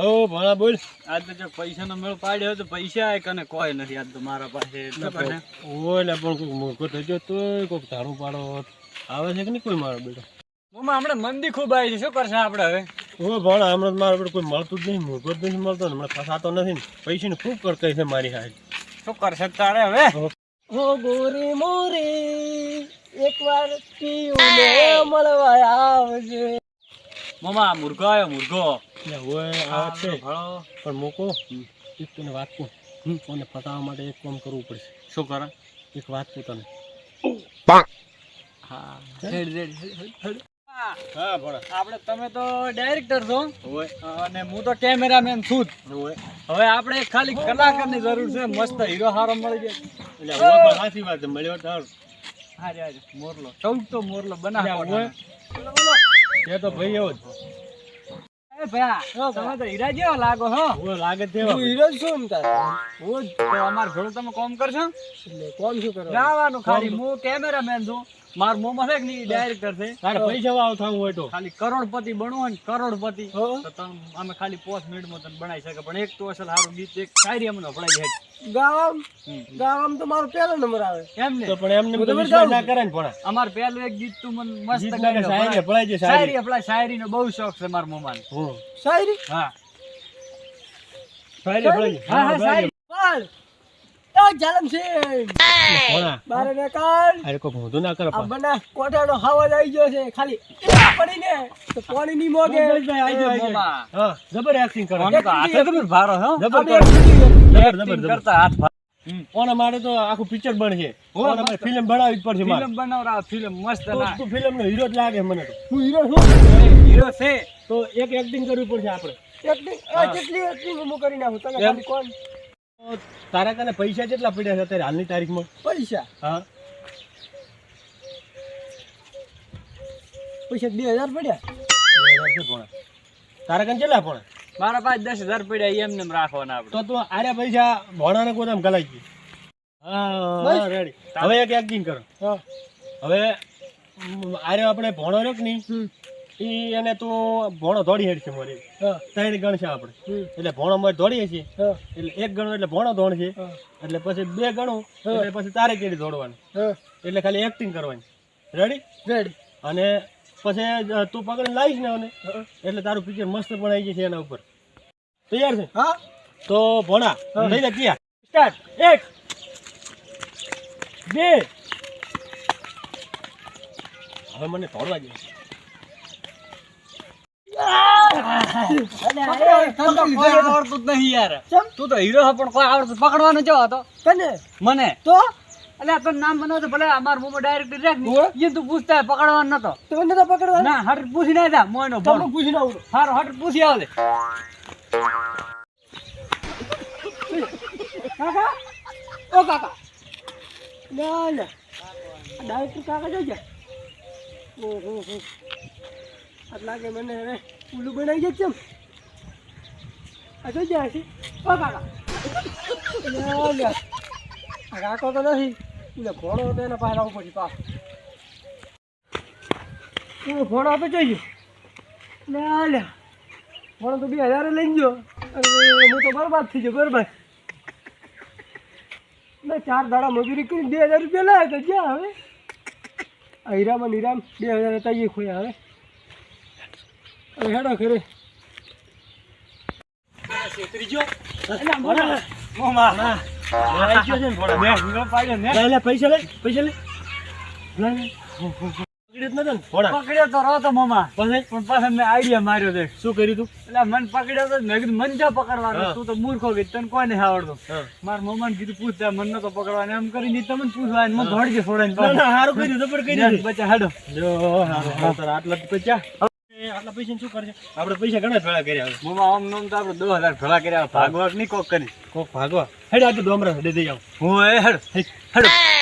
હો ભણા બોલ. આજ તો જો પૈસાનો મેળ પાડ્યો તો પૈસા આય કને કોઈ નથી આજ તો મારા પાસે એટલે પછી ઓલે પણ કોઈક મોકો ગયો તોય કોઈક ધારું પાડો. આવે છે કે નહીં કોઈ મારો બેટો? મમ્મા હમણાં મંદી ખૂબ આવી છે. શું કરશે આપણે હવે? ઓ ભણ હમણાં મારા બેટો કોઈ મળતું જ નહીં મોકો જ નથી મળતો ને. હમણાં ફસાતો નથી ને. પૈસાની ખૂબ કરતા છે મારી હાથ શું કરશે તારે હવે? હો ગોરી મોરી એકવાર પીઓને મળવા આવજે. મમ્મા મુર્ગો આવ્યો મુર્ગો એટલે હોય આવે છે. પણ મોકો. એક તને વાત કહું. કોને ફસાવવા માટે એક કામ કરવું પડશે. શું કરે? એક વાત કહું તને. હા. હેડ હેડ હેડ હા. હા ભણા. આપણે તમે તો ડાયરેક્ટર છો. અને હું તો કેમેરામેન છું જ. હવે આપણે ખાલી કલાકારની જરૂર છે. મસ્ત હીરો હારો મળી જાય. એટલે સાચી વાત મળ્યો મોરલો. ચૌદ તો મોરલો બનાવો એ તો ભાઈ એવો જ. ભાઈ? કામ કરશો? કોમ શું કરો હું કેમેરામેન છું. માર મો મને કે નહીં? ડાયરેક્ટર છે. તારે પૈસા વાવ થવું હોય તો. ખાલી કરોડપતિ બનવું હોય ને કરોડપતિ. તો તમે અમે ખાલી પોસ્ટ મિનિટમાં તને બનાવી શકે. પણ એક તો અસલ સારું ગીત એક શાયરી અમને ભણાઈ જાય. ગામ. ગામ તો મારો પહેલો નંબર આવે. એમ ને? તો પણ એમને તો વિશ્વાસ ના કરે ને પણ. અમાર પહેલું એક ગીત તું મને મસ્ત ગાય શાયરી ભણાય. જાય શાયરી. શાયરી શાયરી નો બહુ શોખ છે મારા મોમાને. શાયરી? હા. શાયરી ભણાય છે. હા હા શાયરી. પણ એ જાલમ છે. ભણા. બારે ને અરે કોઈ ભોંધું ના કરે આ પણ. બના આવી ગયો છે. ખાલી પડીને તો પાણી ની મોગે હા. જબર એક્ટિંગ કરે. મને તો ભારો હો? જબર જબર જબર કરતા હાથ ભારો. હમ. માટે તો આખું પિક્ચર બનશે. ઓના ફિલ્મ બનાવવી જ પડશે મારે. ફિલ્મ બનાવરા ફિલ્મ મસ્ત ના. તું ફિલ્મનો હીરો જ લાગે મને તો. હીરો છું? હીરો છે. તો એક એક્ટિંગ કરવી પડશે આપણે. એક્ટિંગ કેટલી એક્ટિંગ હું કરી નાખું તને ખાલી કોણ? તારા કને પૈસા કેટલા પડ્યા છે અત્યારે હાલની તારીખમાં? પૈસા? હા. પૈસા બે હજાર પડ્યા? બે હજાર છે ભણા તારા કને કેટલા પણ? મારા પાસે દસ હજાર પડ્યા એમને એમ રાખવાના આપણે. તો તું આર્યા પૈસા ભણાને ગોદામ ગલાઈ ગઈ હા રેડી હવે એક એક્ટિંગ કરો. હવે આર્યો આપણે ભોણો રહ્યો કે નહીં? ઈ એને તું ભોણો દોડી હેડશે મારી. ત્રણ ગણ છે આપણે. એટલે ભોણો મારે દોડીએ છીએ. એટલે એક ગણો એટલે ભોણો ધોણ છે. એટલે પછી બે ગણું એટલે પછી તારે કેડી દોડવાની એટલે ખાલી એક્ટિંગ કરવાની. રેડી રેડી અને પછી તું પકડીને લાવીશ ને એટલે તારું પિક્ચર મસ્ત પણ આવી જશે એના ઉપર. તૈયાર છે? હા. તો ભોણા લઈ લે ક્યાં સ્ટાર્ટ એક બે. હવે મને તોડવા કોઈ આવડતું જ નહીં યાર. તું તો હીરો પણ કોઈ આવડતું પકડવાનો જો હતો. મને? તો? એટલે તો નામ બનાવ તો ભલે અમાર મોમાં ડાયરેક્ટ રાખ. એ તું પૂછતા પકડવાનો નતો. તો મને તો પકડવા ના હટ પૂછી ના જા તમને પૂછી ના આવું. હારો હટ પૂછી આવજે કાકા? ઓ કાકા. ના ના ડાયરેક્ટર કાકા જોઈ ઓહો હો કે મને હવે. ઉલું બનાવી જશે આ જોજે હશે ઓ કાકા. કાકો તો નથી. એટલે તો હતો એના પાસે આવવું પડશે પાસ તું ભોણો હતો જોઈએ લે લે. તો બે હજાર લઈ ગયો. હું તો બરબાદ થઈ ગયો, બરબાદ. મેં ચાર દાડા મજૂરી કરી બે હજાર રૂપિયા લાવ્યા તો જ્યાં હવે. હીરામાં નિરામ બે હજાર હતા, એ ખોયા હવે. હેડો ખરે પૈસા લે પૈસા લે. પકડ્યો તો રહો તો મોમાં. પણ પાછા મેં આઈડિયા માર્યો છે. શું કર્યું તું? એટલે મન પકડ્યો તો મેં કીધું મને પકડવાનો. તું તો મૂર્ખો કીધું તને કોઈ નહીં આવડતું મારા મમ્માને કીધું પૂછતા મન નતો પકડવાનો. એમ કરીને તમને પૂછવા મને ધોડી છોડાય હારું કર્યું જબર બચ્ચા હાડો. જો આટલા હવે આટલા પૈસા શું કરશે આપણે પૈસા ઘણા ભેળા કર્યા હવે મમ્મા આમ નામ તો આપણે દો હજાર ભેળા કર્યા ભાગવા નહીં કોક કરી? કોક ભાગવા? હેડ આજે ડોમરા દે દઈ આવું. હું એ હેડ. હેડ.